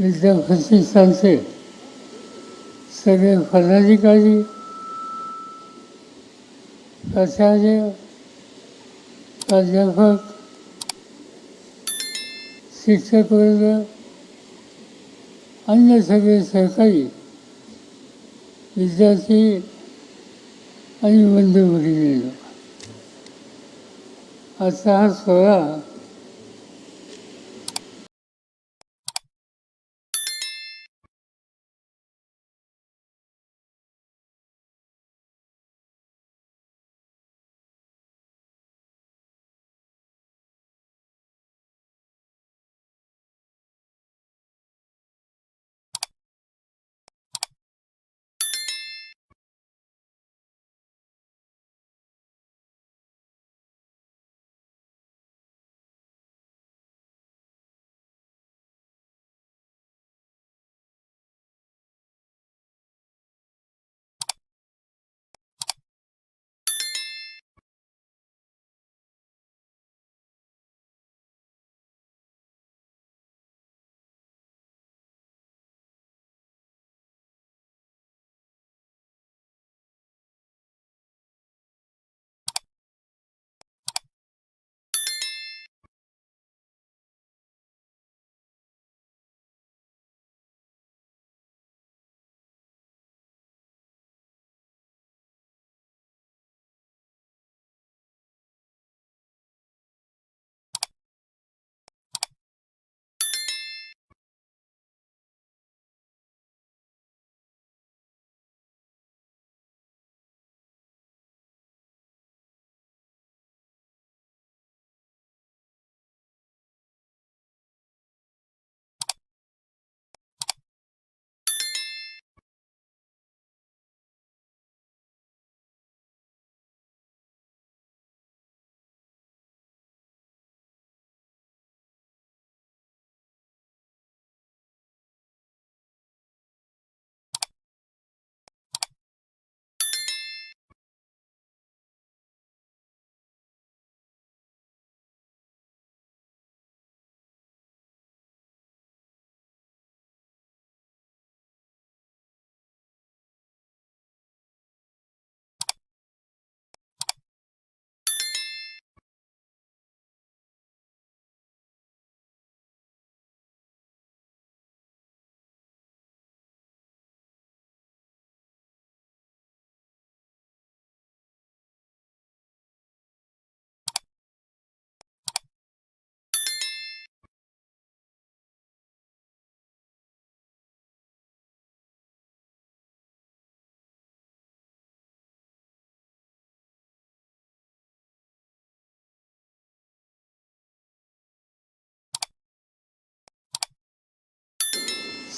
विद्यापीठाचे सांगते सगळे पदाधिकारी प्राचार्य प्राध्यापक शिक्षक वर्ग अन्य सगळे सहकारी विद्यार्थी आणि बंधू भगिनींनो आजचा हा सोहळा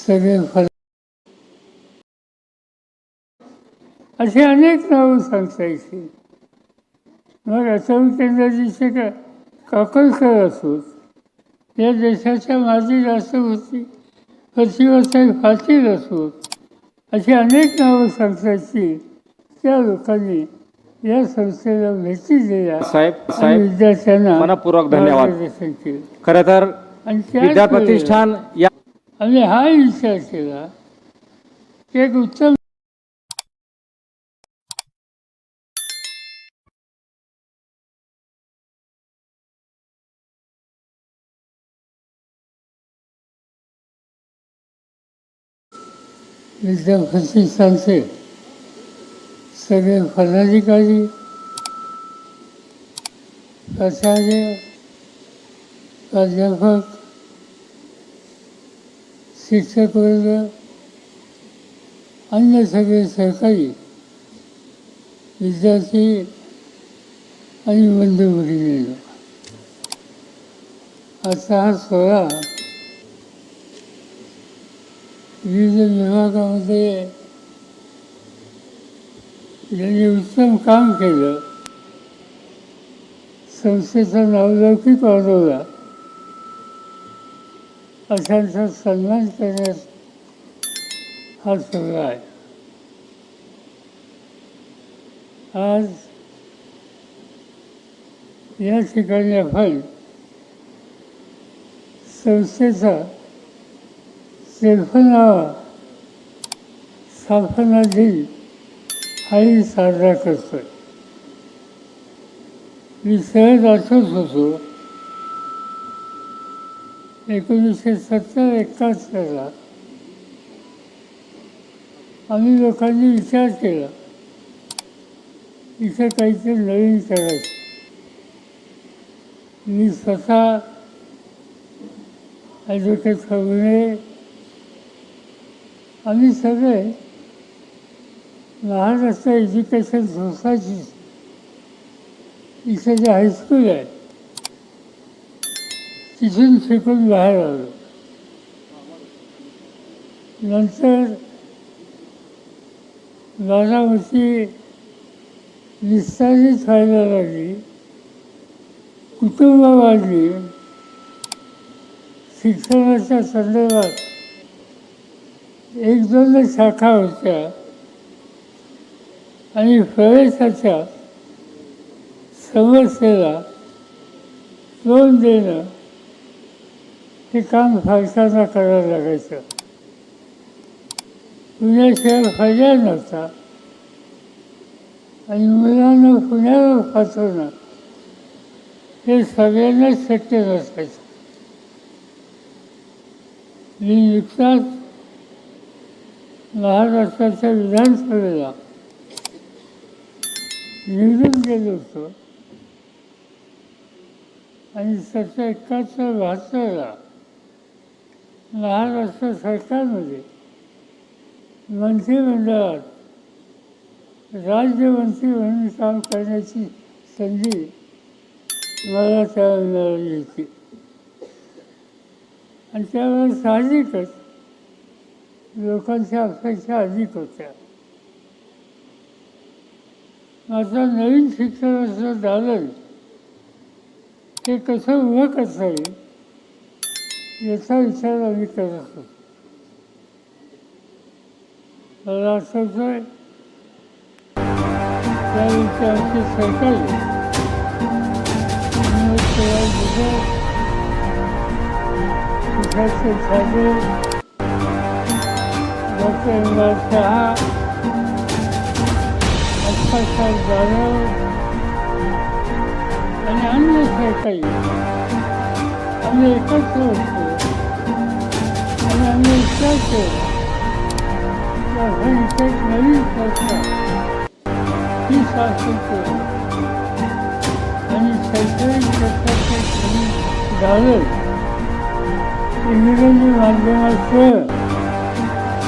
सगळे फल अशी अनेक नावं सांगता येतील मग आसाम केंद्राची का काकलकर असोत या देशाच्या माजी राष्ट्रपती प्रतिभाताई पाटील असोत अशी अनेक नावं सांगता येतील त्या लोकांनी या संस्थेला भेटी दिल्या. साहेब साहेब विद्यार्थ्यांना मनपूर्वक धन्यवाद. खरं तर विद्या प्रतिष्ठान या आणि हा विचार केला की एक उत्तम विद्यापीठाचे सांगते. सगळे पदाधिकारी प्राचार्य प्राध्यापक शिक्षक वर्ग अन्य सगळे सहकारी विद्यार्थी आणि बंधू भगिनींनो आजचा हा सोहळा विविध विभागामध्ये ज्यांनी उत्तम काम केलं. संस्थेचा नावलौकिक वाढवला. अशांचा सन्मान करण्यात हा सगळं आहे. आज या ठिकाणी आपण संस्थेचा सेल्फनावा स्थापना दिन हाही साजरा करतोय. मी सहज आठवत होतो एकोणीसशे सत्तर एकाहत्तरला आम्ही लोकांनी विचार केला. इथं काहीतरी नवीन करायचं. मी स्वतः ॲडव्होकेट खबुणे आम्ही सगळे महाराष्ट्र एज्युकेशन सोसायटी इथे जे हायस्कूल आहे तिथून शिकून बाहेर आलो. नंतर बारामती विस्तारित व्हायला लागली. कुटुंब वाढली. शिक्षणाच्या संदर्भात एक दोन शाखा होत्या आणि प्रवेशाच्या समस्येला तोंड देणं हे काम फारसाना करायला लागायचं. पुण्याशिवाय फायदा नव्हता. आणि मुलांना पुण्यावर पाठवणं हे सगळ्यांनाच शक्य नसायचं. मी नुकताच महाराष्ट्राच्या विधानसभेला निवडून गेलो होतो. आणि सतरा एकाहत्तर बहात्तरला महाराष्ट्र सरकारमध्ये मंत्रिमंडळात राज्यमंत्री म्हणून काम करण्याची संधी मला त्यावेळेला मिळाली होती. आणि त्यावेळेस साहजिकच लोकांच्या अपेक्षा अधिक होत्या. आता नवीन शिक्षणाचं दालन ते कसं उभं करता येईल? याचा विचार आम्ही करत होतो मला आठवतंय त्यावेळी आमची सरकारी विद्यार्थी ठाकरे डॉक्टर इम्रान शहा अप्पासाहेब जाधव आणि अन्य सरकारी आम्ही एकत्र होतो आणि आम्ही विचार केला की आपण इथे एक नवीन सरकार ही शासन केलं आणि शैक्षणिक क्षेत्राचे नवीन झालं इंग्रजी माध्यमाचं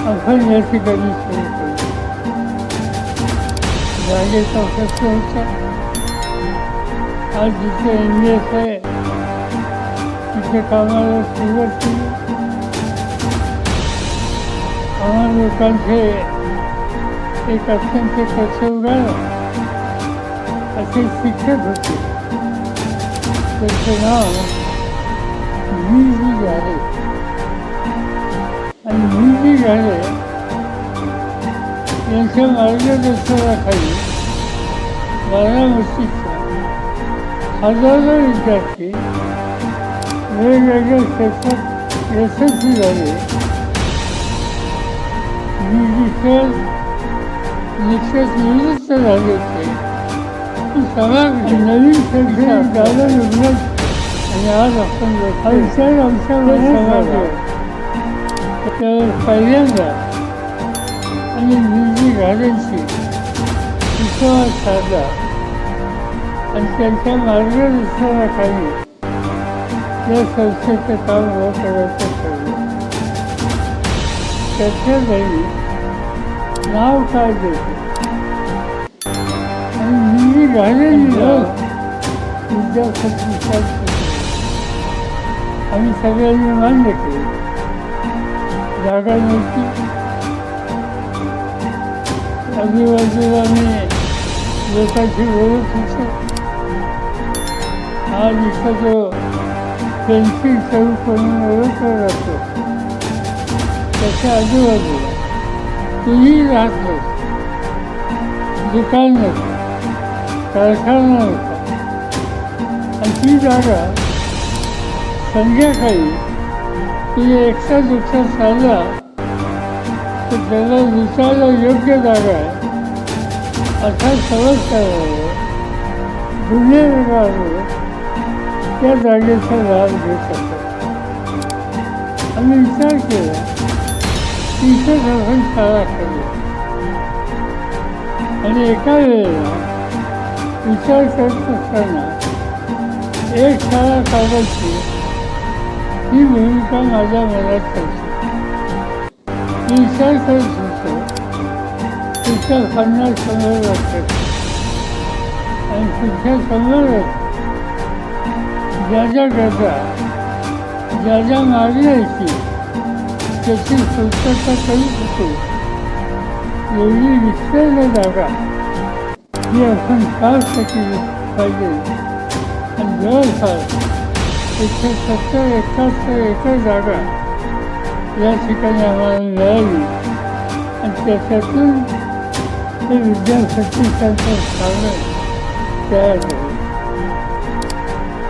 आपण या ठिकाणी सुरू केलं जागेचा आम्हा लोकांचे एक अत्यंत कर्तव्य असे शिक्षक होते. त्याचे नाव मी जी झाले आणि मी जी झाले यांच्या मार्गदर्शनाखाली बारामतीच्या हजारो विद्यार्थी वेगवेगळ्या क्षेत्रात यशस्वी झाले. जिथे निश्चित निवृत्त झाले होते समाज नवीन शैक्षणिक दालन उघडत आणि आज आपण आयुष्यात आमच्यावर समाज तर पहिल्यांदा आणि म्युझिक गार्डनशी विश्वास साधला आणि त्यांच्या मार्गदर्शनाखाली या संस्थेचं काम करायचं ठरलं त्याच्या घरी नाव काय देतो आणि म्युझिक गार्डनला विद्यार्थी आम्ही सगळ्यांनी मान्य केलं. जागा नव्हती. आजूबाजूला मी लोकांशी बोलत होतो. आज इथं जो पेन्सिल स्वरूप म्हणून ओळखला जातो त्याच्या आजूबाजूला. कुणीही राहत नव्हतं दुकान नव्हतं कारखाना नव्हता आणि ती जागा संध्याकाळी तुझे एकटा दुसरा चालला तर त्याला विचारायला योग्य जागा आहे. असा समज करावा गुन्हेगार त्या जागेचा लाभ घेत असतात आम्ही विचार केला की इथं आपण शाळा आणि एका वेळेला विचार करत असताना एक शाळा काढायची ही भूमिका माझ्या मनात होती मी विचार करत होतो तिच्या पन्नास समोर वाटत आणि पुढच्या शंभर ज्या ज्या गरजा ज्या ज्या मागण्याची त्याची पूर्तता करू शकतो एवढी विस्तीर्ण जागा ही आपण प्राप्त केली पाहिजे आणि जवळपास एकशे सत्तर एकाहत्तर एकर जागा या ठिकाणी आम्हाला मिळाली आणि त्याच्यातून हे त्यांचं स्थान तयार झालं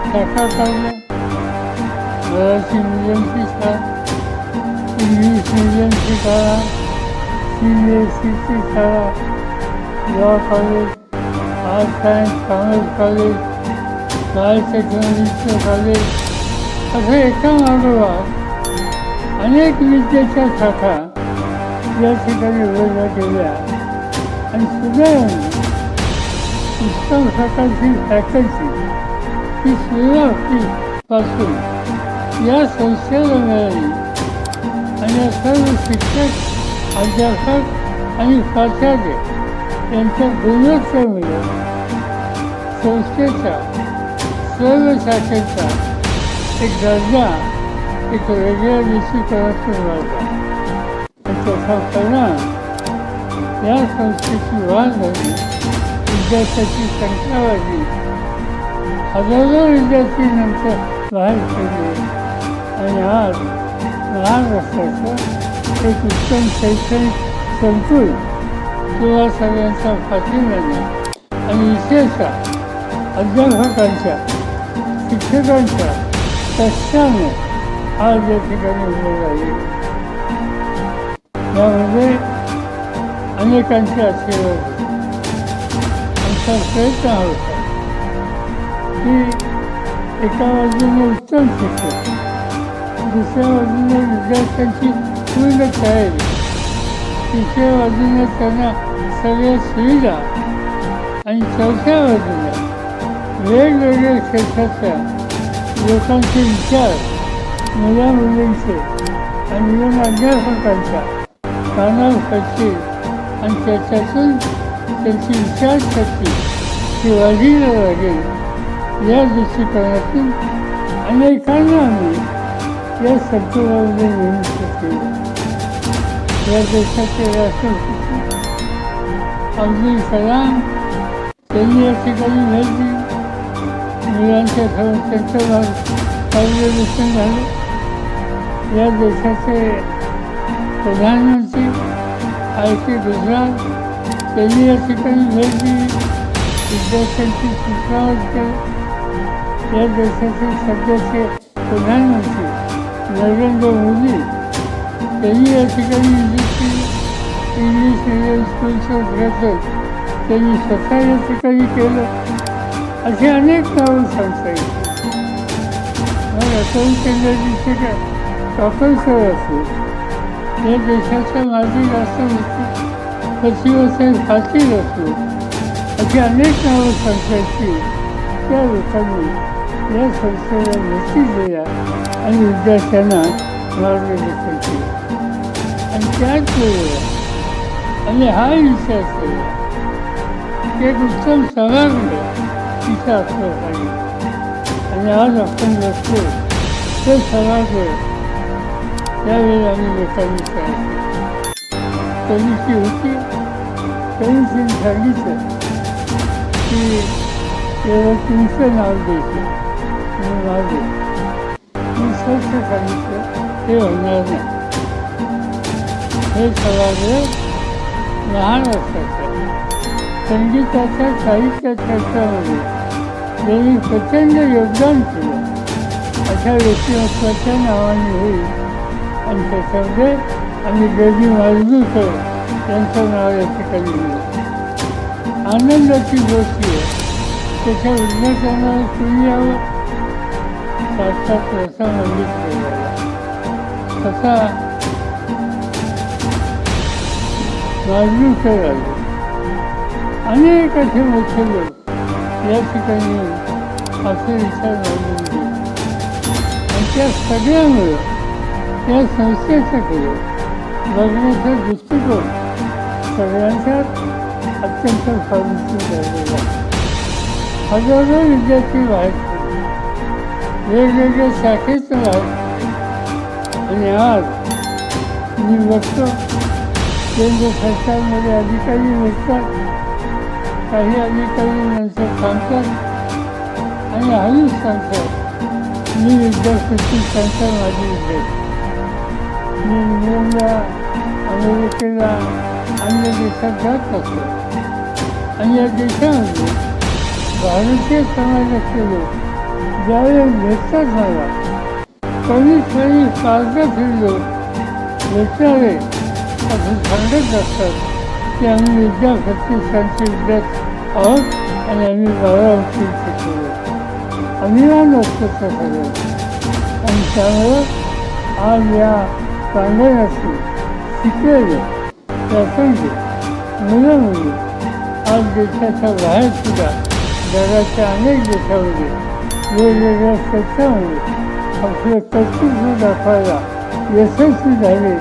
शाखा काढल्या मराठी मिडियमची शाळा इंग्लिश मिडियमची शाळा सी बी एस सीची शाळा law college art and commerce college bye टेक्नॉलॉजीचं कॉलेज असं एका मागोमाग अनेक विद्येच्या शाखा या ठिकाणी उभ्या केल्या आणि सुदैवाने उत्तम प्रकारची फॅकल्टी ही सुरुवातीपासून या संस्थेला मिळाली आणि सर्व शिक्षक अध्यापक आणि प्राचार्य यांच्या गुणवत्तेमुळे संस्थेचा सर्व शाखेचा एक दर्जा एक वेगळ्या दृष्टिकोनातून सुरुवात आणि त्याचा परिणाम या संस्थेची वाढ झाली विद्यार्थ्याची संख्या वाढली हजारो विद्यार्थी नंतर बाहेर पडले. आणि आज महाराष्ट्राचं एक उत्तम शैक्षणिक संकुल किंवा सगळ्यांचा पाठिंब्याने आणि विशेषतः अध्यापकांच्या शिक्षकांच्या कष्टाने आज या ठिकाणी उभं राहील यामध्ये अनेकांचे आशीर्वाद आमचा प्रयत्न हा होता की एका बाजूने उत्तम शिक्षक दुसऱ्या बाजूने विद्यार्थ्यांची पूर्ण तयारी तिसऱ्या बाजूने त्यांना सगळ्या सुविधा आणि चौथ्या बाजूला वेगवेगळ्या क्षेत्रातल्या लोकांचे विचार मुला मुलींचे आणि इव्हन अध्यापकांच्या कानावर पडतील आणि त्याच्यातून त्यांची विचारशक्ती ती वाढीला लागेल या दृष्टिकोनातून अनेकांना आम्ही या संकुलामध्ये नेहमी केलं या देशाचे राष्ट्रपती अब्दुल कलाम त्यांनी या ठिकाणी भेट दिली मुलांच्या समोर त्यांचं मार्गदर्शन झालं. या देशाचे प्रधानमंत्री आय टी गुजरात त्यांनी या ठिकाणी भेट दिली विद्यार्थ्यांची सूचना केला या देशाचे सध्याचे प्रधानमंत्री. नरेंद्र मोदी त्यांनी या ठिकाणी विजिट केली इंग्लिश मिडियम स्कूलचं उद्घाटन त्यांनी स्वतः या ठिकाणी केलं असे अनेक नावं सांगता येतील मग अटल केंद्राचे काय प्रकल्पसर असो या देशाच्या माजी राष्ट्रपती सचिवसाहेब पाटील असो अशी अनेक नावं सांगता येतील त्या लोकांनी या संस्थेला भेटी दिल्या आणि विद्यार्थ्यांना मार्गदर्शन केलं आणि त्याच वेळेला आणि हा विचार केला एक उत्तम सभागृह तिथं असलं पाहिजे आणि आज आपण बसतो ते सभागृह त्यावेळी आम्ही लोकांनी तयार केलं होती कमिटीने सांगितलं की तुमचं नाव द्यायचं मी माझं मी स्वच्छ सांगितलं ते होणार नाही. हे सभागृह लहान असतात संगीताच्या साहित्य क्षेत्रामध्ये त्यांनी प्रचंड योगदान केलं. अशा व्यक्तिमत्वाच्या नावाने होईल. आणि त्याच्यामध्ये आम्ही गर्दी मालगुकर यांचं नाव या ठिकाणी आनंदाची गोष्ट आहे. त्याच्या उद्घाटनाला यावं. साक्षात रसा मंडित केलेला तसा मालगुकर आले अनेक असे मोठे लोक या ठिकाणी असे विचार मांडून दिले आणि त्या सगळ्यामुळं त्या संस्थेच्याकडे बघण्याचा दृष्टिकोन सगळ्यांच्याच अत्यंत फायदेशीर झालेला हजारो विद्यार्थी बाहेर पडले वेगवेगळ्या शाखेचं बाहेर आणि आज मी बघतो केंद्र सरकारमध्ये अधिकारी नसतात. काही अधिकारी नंतर सांगतात आणि हळूच सांगतात मी विद्यार्थी सांगतात माझी विद्यार्थी. मी इंग्लंडला अमेरिकेला अन्य देशात जात असतो आणि या देशामध्ये भारतीय समाजाचे लोक ज्यावेळी भेटतात झाला. कमी कमी कागद फिरलो. भेटावे असं सांगत असतात की आम्ही विद्यापत्रिकांचे विद्यार्थी आहोत आणि आम्ही बारावती शिकलो अभिमान असतो सगळं आणि त्यामुळं आज या प्रांगणाशी शिकलेले प्रसंगी मुलं मुली आज देशाच्या बाहेर सुद्धा जगाच्या अनेक देशामध्ये वेगवेगळ्या त्याच्यामुळे आपले कर्तृत्व दाखवायला यशस्वी झाले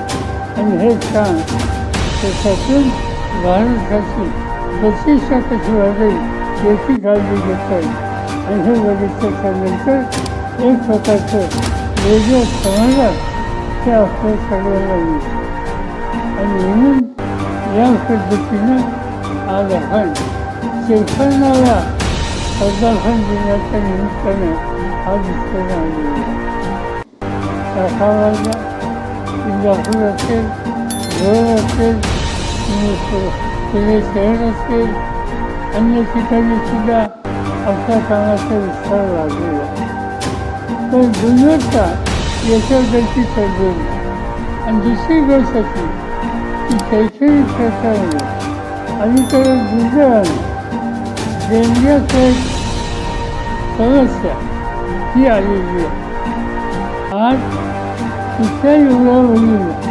आणि हे काम त्याच्यातून भारताची प्रतिष्ठा कशी वाढेल याची काळजी घेता येईल आणि हे बघितल्याच्यानंतर एक प्रकारचं वेगळं समाजात ते आपल्या सगळ्यांना मिळतं आणि म्हणून या पद्धतीनं आज आपण शेतकऱ्यांना पदार्पण दिनाच्या निमित्तानं आज इथं आलेलो इंदापूर असेल धोरण असेल पुणे शहर असेल अन्य ठिकाणी सुद्धा अशा कामाचा विस्तार लागलेला तर गुणवत्ता याच्याबद्दलची तडजोड आणि दुसरी गोष्ट अशी की शैक्षणिक क्षेत्रामध्ये अलीकडे दुर्दैवानं देणग्याचं एक समस्या ही आलेली आहे आज कुठल्याही मुला मुलींना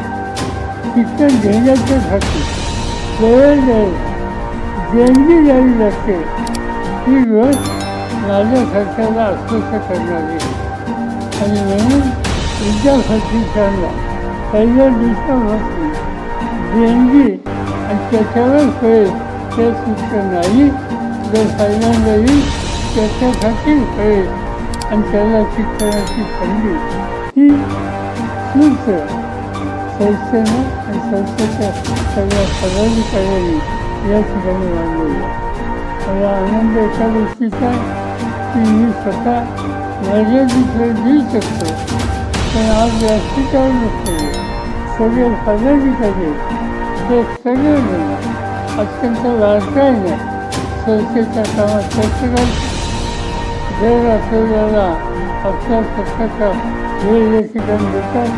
शिक्षण घेण्याच्यासाठी वेळ द्यायला देणगी द्यावी लागते ही गोष्ट माझ्यासारख्याला अस्वस्थ करणारी आहे. आणि म्हणून विद्यार्थ्यांना पहिल्या दिवसापासून देणगी आणि त्याच्यावर होईल ते शिक्षण नाही जर पहिल्यांदा येईल त्याच्यासाठी कळेल आणि त्याला शिक्षणाची संधी ही सूत्र संस्थेनं आणि संस्थेच्या सगळ्या पदाधिकाऱ्यांनी या ठिकाणी मांडलेली मला आनंद एका गोष्टीचा की मी स्वतः माझ्या दुसरे देऊ शकतो पण आज व्यासपीठावर नसलेले सगळे पदाधिकारी ते सगळे अत्यंत वाढता येणार संस्थेच्या कामात चर्चा करतात जर आपल्याला आपल्या स्वतःचा वेळ या देतात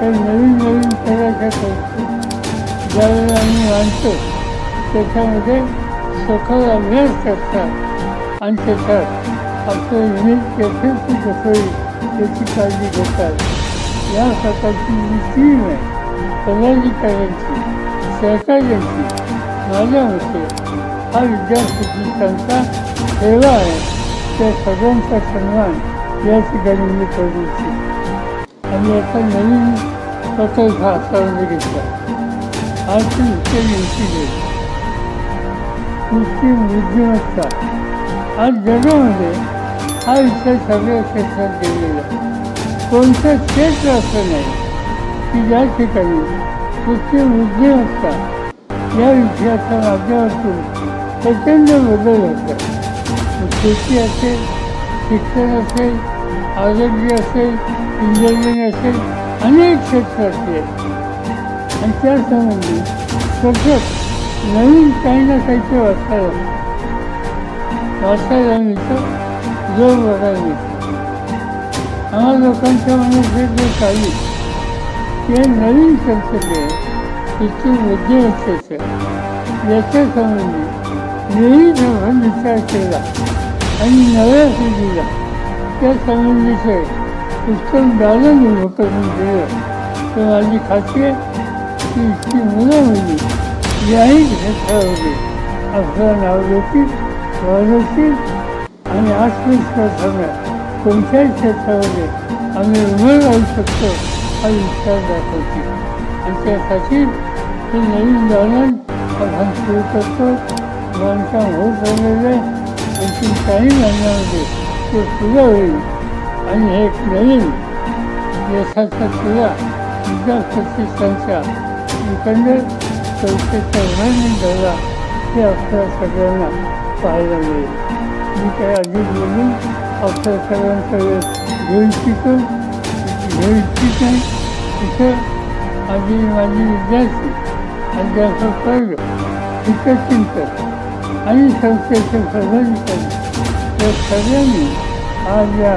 तर नवीन नवीन करायच्या करतो ज्यावेळेला आम्ही मानतो त्याच्यामध्ये सखोल अभ्यास करतात आणि त्याच्यात आपलं युनिट कॅफेची कसोई होईल याची काळजी घेतात या प्रकारची जी टीम आहे पदाधिकाऱ्यांची सहकार्यांची माझ्या मते हा विद्यार्थी त्यांचा सेवा आहे त्या सगळ्यांचा सन्मान या ठिकाणी मी करू इच्छितो आणि याचा नवीन प्रकल्प हाताळून घेतला आज ती उच्च दिवशी कृत्रिम बुद्धिमत्ता आज जगामध्ये हा विषय सगळ्या क्षेत्रात गेलेला कोणतं क्षेत्र असं नाही की ज्या ठिकाणी कृत्रिम बुद्धिमत्ता या विषयाच्या माध्यमातून प्रचंड बदल होतात शेती असेल शिक्षण असेल आरोग्य असेल इंजिनिअरिंग असेल अनेक क्षेत्र असेल. आणि त्यासंबंधी सतत नवीन काही ना काहीचे वाचायला वाचायला मिळतं जोर बघायला मिळतो. आम्हा लोकांच्या मनात जे जे काही ते नवीन संसद आहे तिची असते याच्या संबंधी नेहमी विचार केला आणि नव्या पिढीला त्या संबंधीचे उत्तम दालन उभं करून दिलं तर माझी खात्री आहे की इतकी मुलं मुली याही क्षेत्रामध्ये आपलं नाव देतील वाढवतील आणि आत्मविश्वासाने कोणत्याही क्षेत्रामध्ये आम्ही उभं राहू शकतो हा विचार दाखवतील आणि त्यासाठी हे नवीन दालन आपण सुरू करतो बांधकाम होत राहिलेलं आहे आणखी काही महिन्यामध्ये ते पुढं होईल आणि हे नवीन यशाचा तुला प्रतिष्ठानच्या उभारणी झाला हे आपल्या सगळ्यांना पाहायला मिळेल मी काही अधिक बोलून आपल्या सगळ्यांचा घेऊ इच्छितो घेऊ इच्छित नाही आधी माझी विद्यार्थी अध्यापक वर्ग हितचिंतक आणि संस्थेचे पदाधिकारी या सगळ्यांनी आज या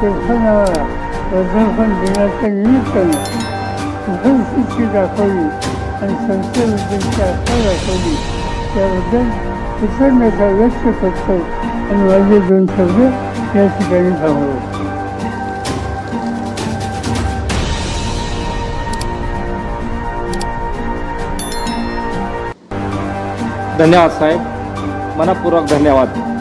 टेफनाला वर्धापन दिनाच्या निमित्तानं उपस्थिती दाखवली आणि संस्थेबद्दलची आशा दाखवली त्याबद्दल कृतज्ञता व्यक्त करतो आणि माझे दोन शब्द या ठिकाणी थांबवतो धन्यवाद साहेब. मनपूर्वक धन्यवाद.